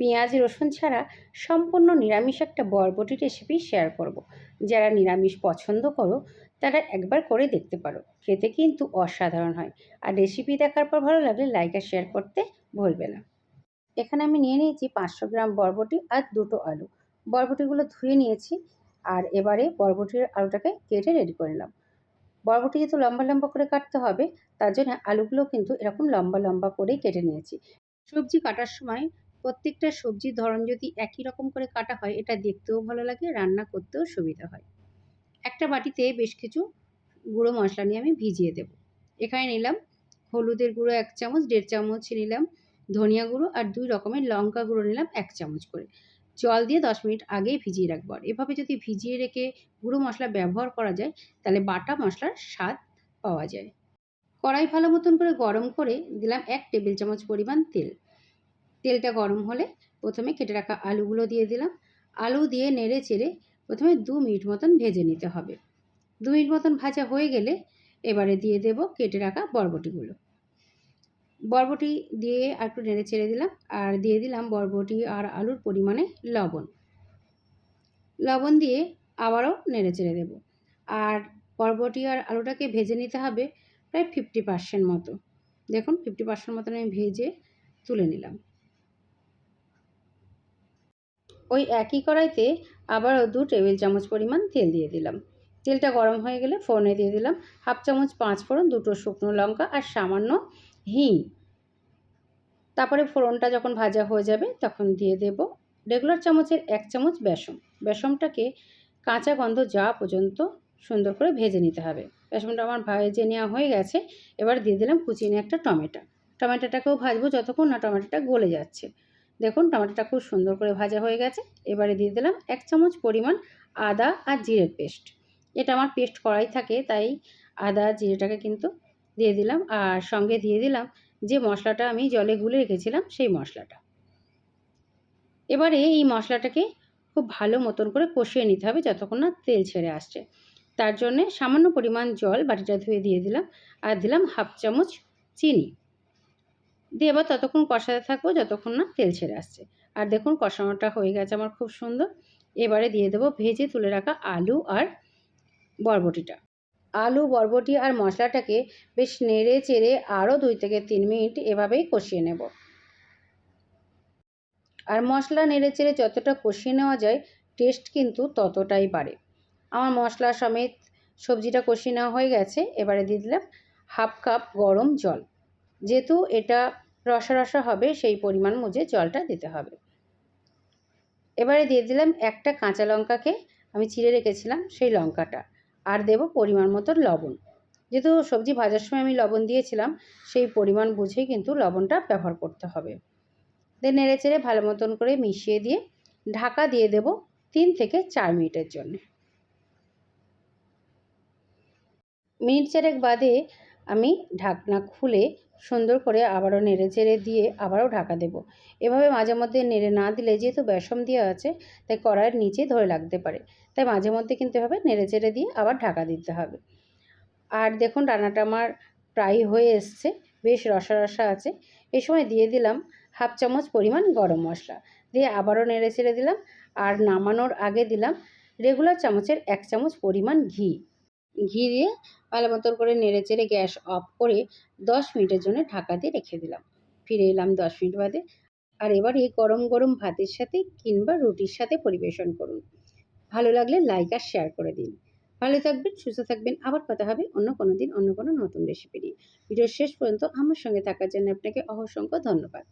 পেঁয়াজ, রসুন ছাড়া সম্পূর্ণ নিরামিষ একটা বরবটি রেসিপি শেয়ার করব। যারা নিরামিষ পছন্দ করো, তারা একবার করে দেখতে পারো। খেতে কিন্তু অসাধারণ হয়। আর রেসিপি দেখার পর ভালো লাগলে লাইক আর শেয়ার করতে ভুলবে না। এখানে আমি নিয়ে নিয়েছি পাঁচশো গ্রাম বরবটি আর দুটো আলু। বরবটিগুলো ধুয়ে নিয়েছি আর এবারে বরবটির আলুটাকে কেটে রেডি করে নিলাম। বরবটি যেহেতু লম্বা লম্বা করে কাটতে হবে, তার জন্য আলুগুলো কিন্তু এরকম লম্বা লম্বা করেই কেটে নিয়েছি। সবজি কাটার সময় প্রত্যেকটা সবজির ধরন যদি একই রকম করে কাটা হয়, এটা দেখতেও ভালো লাগে, রান্না করতেও সুবিধা হয়। একটা বাটিতে বেশ কিছু গুঁড়ো মশলা নিয়ে আমি ভিজিয়ে দেব। এখানে নিলাম হলুদের গুঁড়ো এক চামচ, দেড় চামচ নিলাম ধনিয়া গুঁড়ো আর দুই রকমের লঙ্কা গুঁড়ো নিলাম এক চামচ করে। জল দিয়ে দশ মিনিট আগেই ভিজিয়ে রাখব। আর এভাবে যদি ভিজিয়ে রেখে গুঁড়ো মশলা ব্যবহার করা যায়, তাহলে বাটা মশলার স্বাদ পাওয়া যায়। কড়াই ভালো মতন করে গরম করে দিলাম এক টেবিল চামচ পরিমাণ তেল। তেলটা গরম হলে প্রথমে কেটে রাখা আলুগুলো দিয়ে দিলাম। আলু দিয়ে নেড়ে চেড়ে প্রথমে দু মিনিট মতন ভেজে নিতে হবে। দু মিনিট মতন ভাজা হয়ে গেলে এবারে দিয়ে দেব কেটে রাখা বরবটিগুলো। বরবটি দিয়ে আর একটু নেড়ে ছেড়ে দিলাম আর দিয়ে দিলাম বরবটি আর আলুর পরিমাণে লবণ। লবণ দিয়ে আবারও নেড়ে চেড়ে দেব। আর বরবটি আর আলুটাকে ভেজে নিতে হবে প্রায় ফিফটি পার্সেন্ট মতো। দেখুন ফিফটি পার্সেন্ট মতন আমি ভেজে তুলে নিলাম। ওই একই কড়াইতে আবারও দু টেবিল চামচ পরিমাণ তেল দিয়ে দিলাম। তেলটা গরম হয়ে গেলে ফোড়নে দিয়ে দিলাম। হাফ চামচ পাঁচ ফোড়ন, দুটো শুকনো লঙ্কা আর সামান্য হিং। তারপরে ফোড়নটা যখন ভাজা হয়ে যাবে তখন দিয়ে দেব রেগুলার চামচের এক চামচ বেসম বেসমটাকে কাঁচা গন্ধ যাওয়া পর্যন্ত সুন্দর করে ভেজে নিতে হবে। বেসমটা আমার ভেজে নেওয়া হয়ে গেছে। এবার দিয়ে দিলাম কুচিয়ে একটা টমেটো। টমেটোটাকেও ভাজবো যতক্ষণ না টমেটোটা গলে যাচ্ছে। দেখুন, টমেটোটা খুব সুন্দর করে ভাজা হয়ে গেছে। এবারে দিয়ে দিলাম এক চামচ পরিমাণ আদা আর জিরের পেস্ট। এটা আমার পেস্ট করাই থাকে, তাই আদা জিরেটাকে কিন্তু দিয়ে দিলাম। আর সঙ্গে দিয়ে দিলাম যে মশলাটা আমি জলে গুলে রেখেছিলাম, সেই মশলাটা। এবারে এই মশলাটাকে খুব ভালো মতন করে কষিয়ে নিতে হবে যতক্ষণ না তেল ছেড়ে আসছে। তার জন্যে সামান্য পরিমাণ জল বাটিটা ধুয়ে দিয়ে দিলাম। আর দিলাম হাফ চামচ চিনি। দিয়ে এবার ততক্ষণ কষাতে থাকব যতক্ষণ না তেল ছেড়ে আসছে। আর দেখুন কষানোটা হয়ে গেছে আমার খুব সুন্দর। এবারে দিয়ে দেবো ভেজে তুলে রাখা আলু আর বরবটিটা। আলু, বরবটি আর মশলাটাকে বেশ নেড়ে চেড়ে আরও দুই থেকে তিন মিনিট এভাবেই কষিয়ে নেব। আর মশলা নেড়ে চেড়ে যতটা কষিয়ে নেওয়া যায়, টেস্ট কিন্তু ততটাই বাড়ে। আমার মশলা সমেত সবজিটা কষিয়ে নেওয়া হয়ে গেছে। এবারে দিয়ে দিলাম হাফ কাপ গরম জল। যেহেতু এটা রসা রসা হবে, সেই পরিমাণ মুজে জলটা দিতে হবে। এবারে দিয়ে দিলাম একটা কাঁচা লঙ্কাকে আমি চিড়ে রেখেছিলাম সেই লঙ্কাটা। আর দেব পরিমাণ মতো লবণ। যেহেতু সবজি ভাজার সময় আমি লবণ দিয়েছিলাম, সেই পরিমাণ বুঝেই কিন্তু লবণটা ব্যবহার করতে হবে। দিয়ে নেড়ে চেড়ে ভালো মতন করে মিশিয়ে দিয়ে ঢাকা দিয়ে দেব তিন থেকে চার মিনিটের জন্য। মিনিট চারেক বাদে আমি ঢাকনা খুলে সুন্দর করে আবারও নেড়ে চেড়ে দিয়ে আবারও ঢাকা দেব। এভাবে মাঝে মধ্যে নেড়ে না দিলে যেহেতু বেসম দেওয়া আছে, তাই কড়াইয়ের নিচে ধরে লাগতে পারে। তাই মাঝে মধ্যে কিন্তু এভাবে নেড়ে চেড়ে দিয়ে আবার ঢাকা দিতে হবে। আর দেখুন রান্নাটা আমার প্রায় হয়ে এসছে, বেশ রসা রসা আছে। এই সময় দিয়ে দিলাম হাফ চামচ পরিমাণ গরম মশলা। দিয়ে আবারও নেড়ে চেড়ে দিলাম। আর নামানোর আগে দিলাম রেগুলার চামচের এক চামচ পরিমাণ ঘি। ঘি দিয়ে ভালো মতন করে নেড়ে চেড়ে গ্যাস অফ করে দশ মিনিটের জন্য ঢাকা দিয়ে রেখে দিলাম। ফিরে এলাম দশ মিনিট বাদে। আর এবারে গরম গরম ভাতের সাথে কিংবা রুটির সাথে পরিবেশন করুন। ভালো লাগলে লাইক আর শেয়ার করে দিন। ভালো থাকবেন, সুস্থ থাকবেন। আবার কথা হবে অন্য কোনো দিন, অন্য কোনো নতুন রেসিপি নিয়ে। ভিডিওর শেষ পর্যন্ত আমার সঙ্গে থাকার জন্য আপনাকে অসংখ্য ধন্যবাদ।